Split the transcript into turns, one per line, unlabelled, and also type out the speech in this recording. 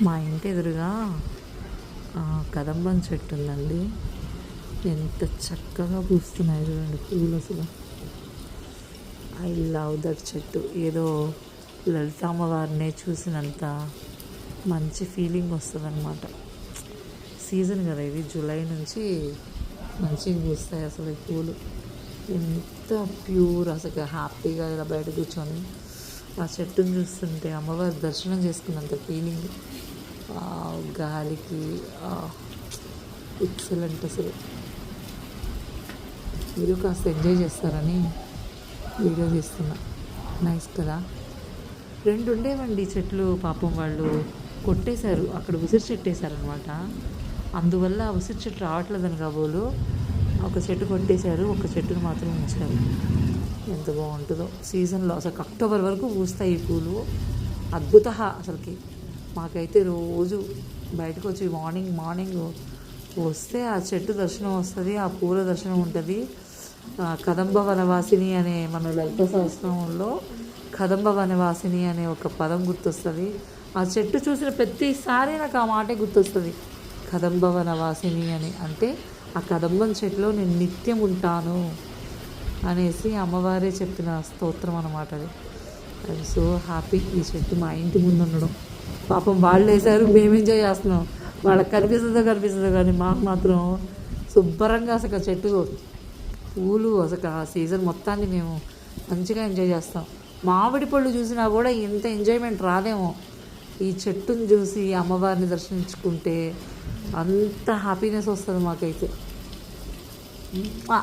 మా ఇంటి ఎదురుగా కదంబం చెట్టు ఉందండి ఎంత చక్కగా పూస్తున్నాయి చూడండి పూలు అసలు. ఐ లవ్ దట్ చెట్టు. ఏదో లలితామ్మవారినే చూసినంత మంచి ఫీలింగ్ వస్తుంది అనమాట సీజన్ కదా ఇది జూలై నుంచి మంచిగా పూస్తాయి అసలు ఈ పూలు. ఎంత ప్యూర్ అసలు హ్యాపీగా ఇలా బయట కూర్చొని ఆ చెట్టుని చూస్తుంటే అమ్మవారి దర్శనం చేసుకున్నంత ఫీలింగ్. గాలికి ఎక్సలెంట్ అసలు మీరు కాస్త ఎంజాయ్ చేస్తారని వీడియో తీస్తున్నా. నైస్ కదా? రెండు ఉండేవండి చెట్లు పాపం వాళ్ళు కొట్టేశారు. అక్కడ ఉసిరి చెట్టు వేశారనమాట అందువల్ల ఉసిరి చెట్టు రావట్లేదని కాబోలు ఒక చెట్టు కొట్టేశారు ఒక చెట్టును మాత్రం ఉంచారు. ఎంత బాగుంటుందో. సీజన్లో అసలు అక్టోబర్ వరకు పూస్తాయి ఈ పూలు. అద్భుత అసలుకి. మాకైతే రోజు బయటకు వచ్చి మార్నింగ్ మార్నింగ్ వస్తే ఆ చెట్టు దర్శనం వస్తుంది ఆ పూల దర్శనం ఉంటుంది. ఆ కదంబ వనవాసిని అనే మన లలిత సహస్రంలో కదంబ వనవాసిని అనే ఒక పదం గుర్తొస్తుంది. ఆ చెట్టు చూసిన ప్రతిసారి నాకు ఆ మాటే గుర్తొస్తుంది. కదంబ వనవాసిని అని అంటే ఆ కదంబం చెట్టులో నేను నిత్యం ఉంటాను అనేసి అమ్మవారే చెప్పిన స్తోత్రం అనమాట అది. ఐఎమ్ సో హ్యాపీ ఈ చెట్టు మా ఇంటి ముందు ఉండడం పాపం వాళ్ళు వేసారు మేము ఎంజాయ్ చేస్తున్నాం. వాళ్ళకి కనిపిస్తుందో కనిపిస్తుందో కానీ మాకు మాత్రం శుభ్రంగా అసలు చెట్టు పూలు అసలు ఆ సీజన్ మొత్తాన్ని మేము మంచిగా ఎంజాయ్ చేస్తాం. మామిడి పళ్ళు చూసినా కూడా ఇంత ఎంజాయ్మెంట్ రాదేమో. ఈ చెట్టుని చూసి అమ్మవారిని దర్శించుకుంటే అంత హ్యాపీనెస్ వస్తుంది మాకైతే. మ్వా.